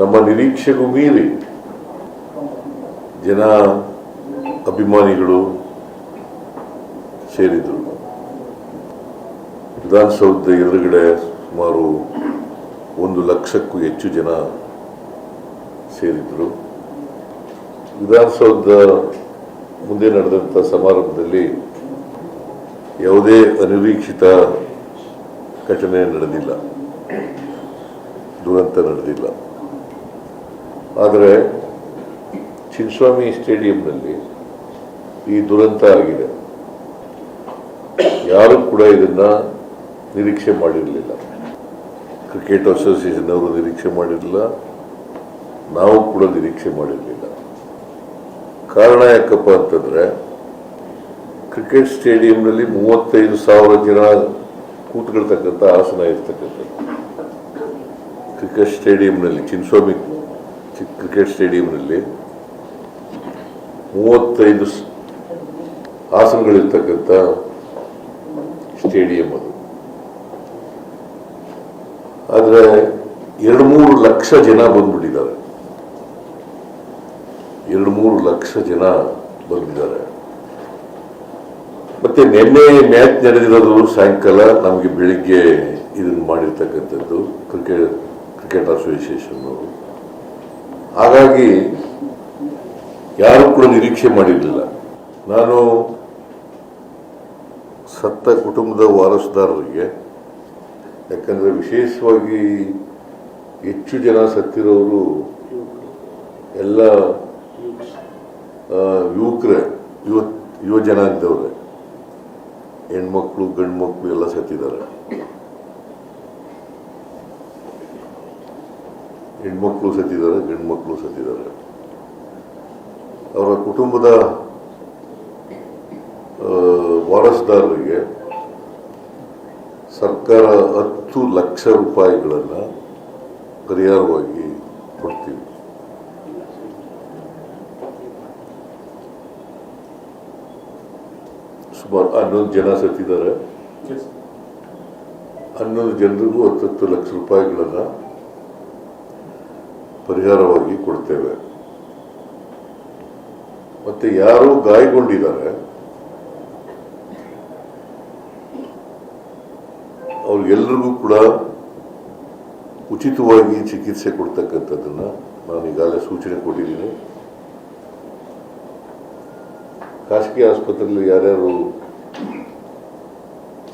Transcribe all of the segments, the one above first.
ನಮ್ಮ ನಿರೀಕ್ಷೆಗೂ ಮೀರಿ ಜನ ಅಭಿಮಾನಿಗಳು ಸೇರಿದರು. ವಿಧಾನಸೌಧದ ಎದುರುಗಡೆ ಸುಮಾರು ಒಂದು ಲಕ್ಷಕ್ಕೂ ಹೆಚ್ಚು ಜನ ಸೇರಿದ್ರು. ವಿಧಾನಸೌಧದ ಮುಂದೆ ನಡೆದಂಥ ಸಮಾರಂಭದಲ್ಲಿ ಯಾವುದೇ ಅನಿರೀಕ್ಷಿತ ಘಟನೆ ನಡೆದಿಲ್ಲ. ದುರಂತ ನಡೆದಿಲ್ಲ. ಆದರೆ ಚಿನ್ಸ್ವಾಮಿ ಸ್ಟೇಡಿಯಂನಲ್ಲಿ ಈ ದುರಂತ ಆಗಿದೆ. ಯಾರು ಕೂಡ ಇದನ್ನ ನಿರೀಕ್ಷೆ ಮಾಡಿರಲಿಲ್ಲ. ಕ್ರಿಕೆಟ್ ಅಸೋಸಿಯೇಷನ್ ಅವರು ನಿರೀಕ್ಷೆ ಮಾಡಿರಲಿಲ್ಲ. ನಾವು ಕೂಡ ನಿರೀಕ್ಷೆ ಮಾಡಿರಲಿಲ್ಲ. ಕಾರಣ ಯಾಕಪ್ಪ ಅಂತಂದ್ರೆ ಕ್ರಿಕೆಟ್ ಸ್ಟೇಡಿಯಂನಲ್ಲಿ ಮೂವತ್ತೈದು ಸಾವಿರ ಜನ ಕೂತ್ಕೊಳ್ತಕ್ಕಂಥ ಆಸನ ಇರ್ತಕ್ಕಂಥದ್ದು. ಕ್ರಿಕೆಟ್ ಸ್ಟೇಡಿಯಂನಲ್ಲಿ ಚಿನ್ನಸ್ವಾಮಿ ಚಿ- ಕ್ರಿಕೆಟ್ ಸ್ಟೇಡಿಯಂನಲ್ಲಿ ಮೂವತ್ತೈದು ಆಸನಗಳಿರ್ತಕ್ಕಂಥ ಸ್ಟೇಡಿಯಂ ಅದು. ಆದರೆ ಎರಡು ಮೂರು ಲಕ್ಷ ಜನ ಬಂದ್ಬಿಟ್ಟಿದ್ದಾರೆ. ಎರಡು ಮೂರು ಲಕ್ಷ ಜನ ಬಂದಿದ್ದಾರೆ. ಮತ್ತೆ ನಿನ್ನೆ ಮ್ಯಾಚ್ ನಡೆದಿರೋದು ಸಾಯಂಕಾಲ ನಮಗೆ ಬೆಳಿಗ್ಗೆ ಇದನ್ನು ಮಾಡಿರ್ತಕ್ಕಂಥದ್ದು ಕ್ರಿಕೆಟ್ ಕ್ರಿಕೆಟ್ ಅಸೋಸಿಯೇಷನ್ ಅವರು. ಹಾಗಾಗಿ ಯಾರು ಕೂಡ ನಿರೀಕ್ಷೆ ಮಾಡಿರಲಿಲ್ಲ. ನಾನು ಸತ್ತ ಕುಟುಂಬದ ವಾರಸುದಾರರಿಗೆ, ಯಾಕಂದರೆ ವಿಶೇಷವಾಗಿ ಹೆಚ್ಚು ಜನ ಸತ್ತಿರೋರು ಎಲ್ಲ ಯುವಕರೇ, ಯುವ ಯುವ ಜನಾಂಗದವ್ರೆ. ಹೆಣ್ಮಕ್ಳು ಗಂಡು ಮಕ್ಕಳು ಎಲ್ಲ ಸತ್ತಿದ್ದಾರೆ. ಹೆಣ್ಮಕ್ಳು ಸತ್ತಿದ್ದಾರೆ ಗಂಡು ಮಕ್ಕಳು ಸತ್ತಿದ್ದಾರೆ. ಅವರ ಕುಟುಂಬದ ವಾರಸ್ದಾರರಿಗೆ ಸರ್ಕಾರ ಹತ್ತು ಲಕ್ಷ ರೂಪಾಯಿಗಳನ್ನು ಪರಿಹಾರವಾಗಿ ಕೊಡ್ತೀವಿ. ಸುಮಾರು ಹನ್ನೊಂದು ಜನ ಸತ್ತಿದ್ದಾರೆ. ಹನ್ನೊಂದು ಜನರಿಗೂ ಹತ್ತತ್ತು ಲಕ್ಷ ರೂಪಾಯಿಗಳನ್ನು ಪರಿಹಾರವಾಗಿ ಕೊಡ್ತೇವೆ. ಮತ್ತೆ ಯಾರು ಗಾಯಗೊಂಡಿದ್ದಾರೆ, ಅವ್ರಿಗೆಲ್ರಿಗೂ ಕೂಡ ಉಚಿತವಾಗಿ ಚಿಕಿತ್ಸೆ ಕೊಡ್ತಕ್ಕಂಥದ್ದನ್ನ ನಾನು ಈಗಾಗಲೇ ಸೂಚನೆ ಕೊಟ್ಟಿದ್ದೀನಿ. ಖಾಸಗಿ ಆಸ್ಪತ್ರೆಯಲ್ಲಿ ಯಾರ್ಯಾರು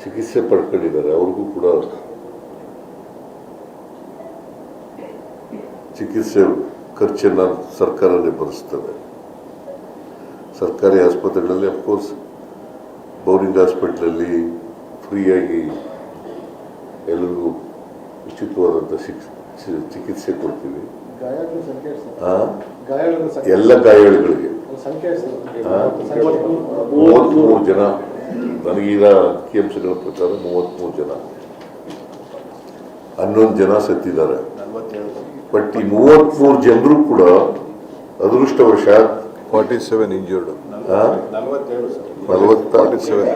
ಚಿಕಿತ್ಸೆ ಪಡ್ಕೊಂಡಿದ್ದಾರೆ, ಅವ್ರಿಗೂ ಕೂಡ ಚಿಕಿತ್ಸೆ ಖರ್ಚನ್ನು ಸರ್ಕಾರನೇ ಭರಿಸ್ತದೆ. ಸರ್ಕಾರಿ ಆಸ್ಪತ್ರೆಗಳಲ್ಲಿ ಅಫ್ಕೋರ್ಸ್ ಬೌರಿಂಗ್ ಹಾಸ್ಪಿಟ್ಲಲ್ಲಿ ಫ್ರೀಯಾಗಿ ಎಲ್ಲರಿಗೂ ಉಚಿತವಾದಂಥ ಚಿಕಿತ್ಸೆ ಕೊಡ್ತೀವಿ. ಎಲ್ಲ ಗಾಯಾಳುಗಳಿಗೆ. ಮೂವತ್ತ್ಮೂರು ಜನ. ನನಗೀಗ ಅಂಕಿಅಂಶಗಳ ಪ್ರಕಾರ ಮೂವತ್ತ್ಮೂರು ಜನ. ಹನ್ನೊಂದು ಜನ ಸತ್ತಿದ್ದಾರೆ. ಬಟ್ ಈ ಮೂವತ್ಮೂರು ಜನರು ಕೂಡ ಅದೃಷ್ಟವಶಾತ್ forty seven injured forty seven.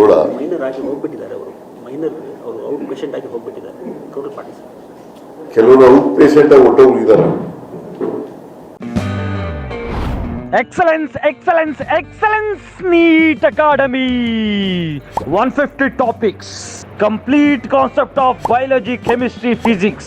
ಏಳ. ಮೈನರ್ ಆಗಿ ಹೋಗ್ಬಿಟ್ಟಿದ್ದಾರೆ ಅವರು. ಮೈನರ್ ಅವರು ಔಟ್ ಪೇಷಂಟ್ ಆಗಿ ಹೋಗ್ಬಿಟ್ಟಿದ್ದಾರೆ. ಟೋಟಲ್ ಪಾರ್ಟಿ ಕೆಲವರು ಔಟ್ ಪೇಷಂಟ್ ಆಗಿ ಹೊಟ್ಟೋಗಿದ್ದಾರೆ excellence excellence NEET academy one 150 topics complete concept of biology chemistry physics.